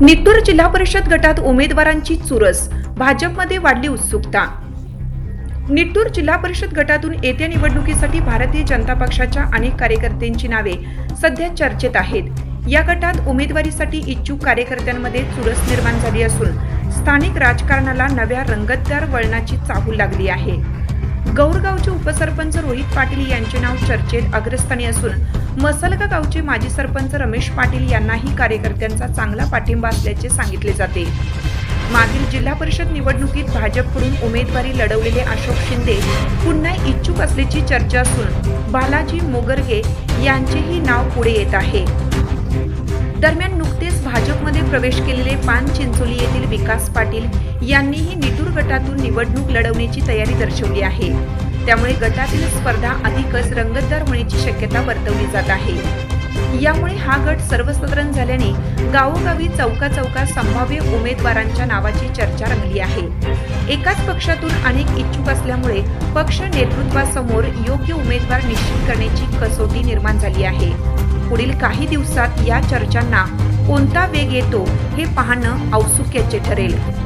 निट्टूर जिल्हा परिषद गटात उमेदवारांची चुरस. भाजपमध्ये वाढली उत्सुकता. निट्टूर जिल्हा परिषद गटातून येत्या निवडणुकीसाठी भारतीय जनता पक्षाच्या अनेक कार्यकर्त्यांची नावे सध्या चर्चेत आहेत. या गटात उमेदवारीसाठी इच्छुक कार्यकर्त्यांमध्ये चुरस निर्माण झाली असून स्थानिक राजकारणाला नव्या रंगतदार वळणाची चाहूल लागली आहे. गौरगावचे उपसरपंच रोहित पाटील यांचे नाव चर्चेत अग्रस्थानी असून मसलगा गावचे माजी सरपंच रमेश पाटील यांनाही कार्यकर्त्यांचा चांगला पाठिंबा असल्याचे सांगितले जाते. मागील जिल्हा परिषद निवडणुकीत भाजपकडून उमेदवारी लढवलेले अशोक शिंदे पुन्हा इच्छुक असल्याची चर्चा असून बालाजी मोगरगे यांचेही नाव पुढे येत आहे. दरम्यान नुकतेच भाजपमध्ये प्रवेश केलेले पान चिंचोली येथील विकास पाटील यांनीही निटूर गटातून निवडणूक लढवण्याची तयारी दर्शवली आहे. त्यामुळे गटातील स्पर्धा अधिकच रंगतदार होण्याची शक्यता वर्तवली जात आहे. यामुळे हा गट सर्वसाधारण झाल्याने गावोगावी चौका चौका संभाव्य उमेदवारांच्या नावाची चर्चा रंगली आहे. एकाच पक्षातून अनेक इच्छुक असल्यामुळे पक्ष नेतृत्वासमोर योग्य उमेदवार निश्चित करण्याची कसोटी निर्माण झाली आहे. पुढील काही दिवसात या चर्चांना कोणता वेग येतो हे पाहणं औत्सुक्याचे ठरेल.